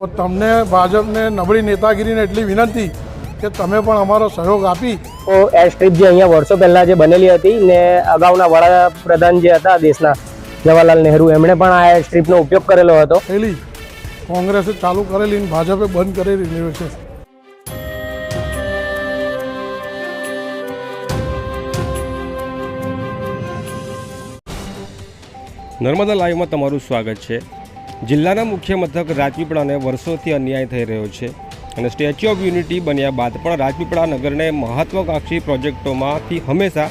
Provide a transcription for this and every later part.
તો તમને ભાજપને નબળી નેતાગીરીને એટલી વિનંતી કે તમે પણ અમારો સહયોગ આપી. તો એર સ્ટ્રીપ જે અહીંયા વર્ષો પહેલાં જે બનેલી હતી ને અગાઉના વડાપ્રધાન જે હતા દેશના જવાહરલાલ નહેરુ એમણે પણ આ એર સ્ટ્રીપનો ઉપયોગ કરેલો હતો. થયેલી કોંગ્રેસે ચાલુ કરેલી ને ભાજપે બંધ કરેલી છે. નર્મદા લાઈવમાં તમારું સ્વાગત છે. જિલ્લાના મુખ્ય મથક રાજપીપળાને વર્ષોથી અન્યાય થઈ રહ્યો છે અને સ્ટેચ્યુ ઓફ યુનિટી બન્યા બાદ પણ રાજપીપળા નગરને મહત્વાકાંક્ષી પ્રોજેક્ટોમાંથી હંમેશા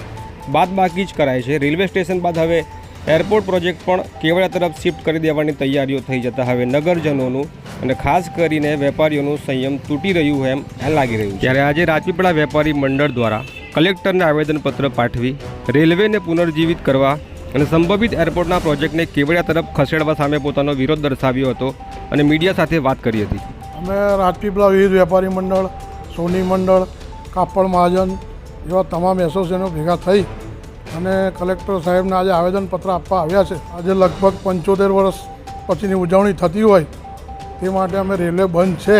બાદબાકી જ કરાય છે. રેલવે સ્ટેશન બાદ હવે એરપોર્ટ પ્રોજેક્ટ પણ કેવડિયા તરફ શિફ્ટ કરી દેવાની તૈયારીઓ થઈ જતા હવે નગરજનોનું અને ખાસ કરીને વેપારીઓનું સંયમ તૂટી રહ્યું હોય એમ લાગી રહ્યું છે. ત્યારે આજે રાજપીપળા વેપારી મંડળ દ્વારા કલેક્ટરને આવેદનપત્ર પાઠવી રેલવેને પુનર્જીવિત કરવા અને સંભવિત એરપોર્ટના પ્રોજેક્ટને કેવડિયા તરફ ખસેડવા સામે પોતાનો વિરોધ દર્શાવ્યો હતો અને મીડિયા સાથે વાત કરી હતી. અમે રાજપીપળા વિવિધ વેપારી મંડળ, સોની મંડળ, કાપડ મહાજન એવા તમામ એસોસિએશનો ભેગા થઈ અને કલેક્ટર સાહેબને આજે આવેદનપત્ર આપવા આવ્યા છે. આજે લગભગ પંચોતેર વર્ષ પછીની ઉજવણી થતી હોય તે માટે અમે રેલવે બંધ છે.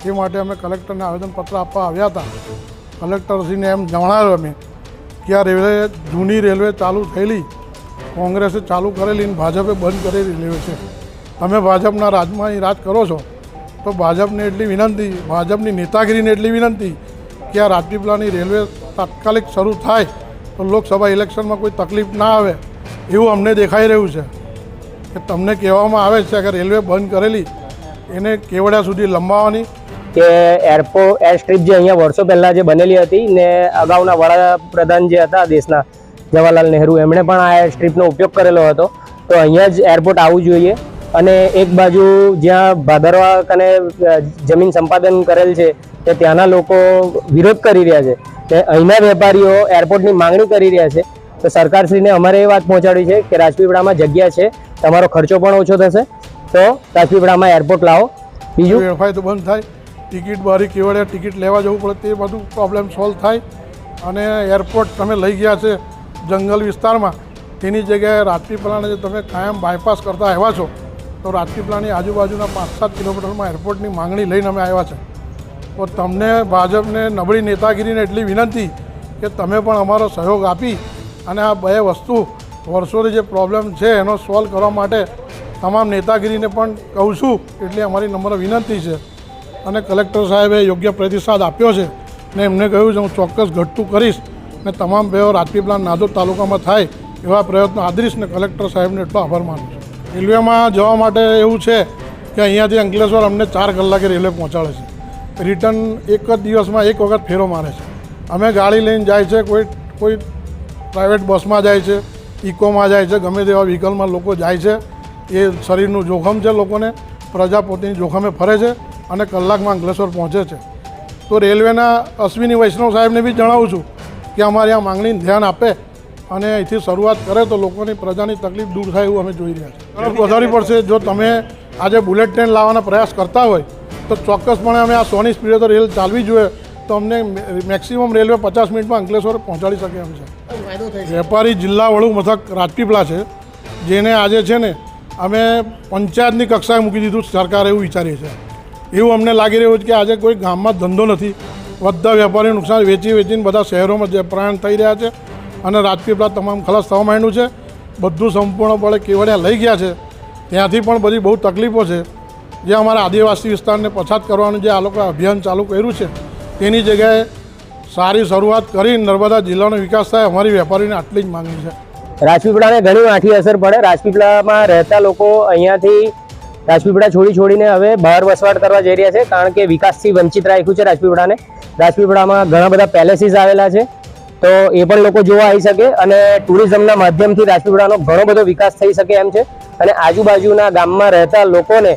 તે માટે અમે કલેક્ટરને આવેદનપત્ર આપવા આવ્યા હતા. કલેક્ટરશ્રીને એમ જણાવ્યું અમે કે આ રેલવે જૂની રેલવે ચાલુ થયેલી કોંગ્રેસે ચાલુ કરેલી અને ભાજપે બંધ કરી રેલવે છે. તમે ભાજપના રાજમાં રાજ કરો છો, તો ભાજપને એટલી વિનંતી, ભાજપની નેતાગીરીને એટલી વિનંતી કે આ રાજપીપળાની રેલવે તાત્કાલિક શરૂ થાય, તો લોકસભા ઇલેક્શનમાં કોઈ તકલીફ ના આવે, એવું અમને દેખાઈ રહ્યું છે. કે તમને કહેવામાં આવે છે કે રેલવે બંધ કરેલી, એને કેવડિયા સુધી લંબાવવાની? કે એરપોર્ટ એર સ્ટ્રીપ જે અહીંયા વર્ષો પહેલાં જે બનેલી હતી ને અગાઉના વડાપ્રધાન જે હતા દેશના જવાહરલાલ નહેરુ એમણે પણ આ એર સ્ટ્રીપનો ઉપયોગ કરેલો હતો. તો અહીંયા જ એરપોર્ટ આવવું જોઈએ અને એક બાજુ જ્યાં ભાદરવા કને જમીન સંપાદન કરેલ છે, તે ત્યાંના લોકો વિરોધ કરી રહ્યા છે. તે અહીંના વેપારીઓ એરપોર્ટની માંગણી કરી રહ્યા છે. તો સરકારશ્રીને અમારે એ વાત પહોંચાડી છે કે રાજપીપળામાં જગ્યા છે, તમારો ખર્ચો પણ ઓછો થશે. તો રાજપીપળામાં એરપોર્ટ લાવો. બીજું? વેડફાય તો બંધ થાય. ટિકિટ બારી કેવડે ટિકિટ લેવા જવું પડે તે બધું પ્રોબ્લેમ સોલ્વ થાય. અને એરપોર્ટ તમે લઈ ગયા છે જંગલ વિસ્તારમાં તેની જગ્યાએ રાજપીપળાને જે તમે કાયમ બાયપાસ કરતા આવ્યા છો, તો રાજપીપળાની આજુબાજુના પાંચ સાત કિલોમીટરમાં એરપોર્ટની માંગણી લઈને અમે આવ્યા છે. તો તમને ભાજપને નબળી નેતાગીરીને એટલી વિનંતી કે તમે પણ અમારો સહયોગ આપી અને આ બે વસ્તુ વર્ષોથી જે પ્રોબ્લેમ છે એનો સોલ્વ કરવા માટે તમામ નેતાગીરીને પણ કહું છું એટલી અમારી નંબર વિનંતી છે. અને કલેક્ટર સાહેબે યોગ્ય પ્રતિસાદ આપ્યો છે ને એમને કહ્યું છે હું ચોક્કસ ઘટતું કરીશ. ને તમામ બેઓ રાજપીપળા નાદોદ તાલુકામાં થાય એવા પ્રયત્નો આદરીશ ને કલેક્ટર સાહેબને એટલો આભાર માનું છું. રેલવેમાં જવા માટે એવું છે કે અહીંયાથી અંકલેશ્વર અમને ચાર કલાકે રેલવે પહોંચાડે છે. રિટર્ન એક જ દિવસમાં એક વખત ફેરો મારે છે. અમે ગાડી લઈને જાય છે, કોઈ કોઈ પ્રાઇવેટ બસમાં જાય છે, ઇકોમાં જાય છે, ગમે તેવા વ્હીકલમાં લોકો જાય છે. એ શરીરનું જોખમ છે લોકોને પ્રજા પોતાની જોખમે ફરે છે અને કલાકમાં અંકલેશ્વર પહોંચે છે. તો રેલવેના અશ્વિની વૈષ્ણવ સાહેબને બી જણાવું છું કે અમારી આ માંગણીને ધ્યાન આપે અને અહીંથી શરૂઆત કરે તો લોકોની પ્રજાની તકલીફ દૂર થાય એવું અમે જોઈ રહ્યા છીએ. વધારવી પડશે. જો તમે આજે બુલેટ ટ્રેન લાવવાના પ્રયાસ કરતા હોય તો ચોક્કસપણે અમે આ સોની સ્પીડે તો રેલ ચાલવી જોઈએ. તો અમને મેક્સિમમ રેલવે પચાસ મિનિટમાં અંકલેશ્વર પહોંચાડી શકે એમ છે. વેપારી જિલ્લા વડું મથક રાજપીપળા છે જેને આજે છે ને અમે પંચાયતની કક્ષાએ મૂકી દીધું સરકારે એવું વિચારીએ છીએ એવું અમને લાગી રહ્યું છે કે આજે કોઈ ગામમાં ધંધો નથી. બધા વેપારીઓ નુકસાન વેચી વેચીને બધા શહેરોમાં જે પ્રયાણ થઈ રહ્યા છે અને રાજપીપળા તમામ ખલાસ થવા માંડ્યું છે. બધું સંપૂર્ણપણે કેવડિયા લઈ ગયા છે. ત્યાંથી પણ બધી બહુ તકલીફો છે. જે અમારા આદિવાસી વિસ્તારને પછાત કરવાનું જે આ લોકો અભિયાન ચાલુ કર્યું છે, તેની જગ્યાએ સારી શરૂઆત કરી નર્મદા જિલ્લાનો વિકાસ થાય અમારી વેપારીને આટલી જ માંગણી છે. રાજપીપળાને ઘણી માઠી અસર પડે. રાજપીપળામાં રહેતા લોકો અહીંયાથી રાજપીપળા છોડી છોડીને હવે બહાર વસવાટ કરવા જઈ રહ્યા છે, કારણ કે વિકાસથી વંચિત રાખ્યું છે રાજપીપળાને. રાજપીપળામાં ઘણા બધા પેલેસીસ આવેલા છે. તો એ પણ લોકો જોવા આવી શકે અને ટુરિઝમના માધ્યમથી રાજપીપળાનો ઘણો બધો વિકાસ થઈ શકે એમ છે. અને આજુબાજુના ગામમાં રહેતા લોકોને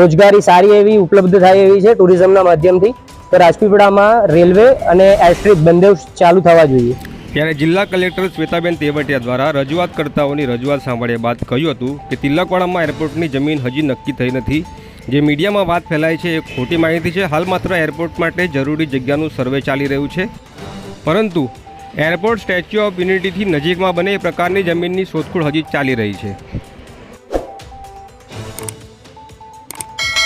રોજગારી સારી એવી ઉપલબ્ધ થાય એવી છે ટુરિઝમના માધ્યમથી. તો રાજપીપળામાં રેલવે અને એરસ્ટ્રીપ બંને ચાલુ થવા જોઈએ. ત્યારે જિલ્લા કલેક્ટર શ્વેતાબેન તેવટિયા દ્વારા રજૂઆત કરતાઓની રજૂઆત સાંભળ્યા બાદ કહ્યું હતું કે તિલકવાડામાં એરપોર્ટની જમીન હજી નક્કી થઈ નથી. જે મીડિયામાં વાત ફેલાય છે, એ ખોટી માહિતી છે. હાલ માત્ર એરપોર્ટ માટે જરૂરી જગ્યાનું સર્વે ચાલી રહ્યું છે. પરંતુ એરપોર્ટ સ્ટેચ્યુ ઓફ યુનિટીથી નજીકમાં બને એ પ્રકારની જમીનની શોધખોળ હજી ચાલી રહી છે.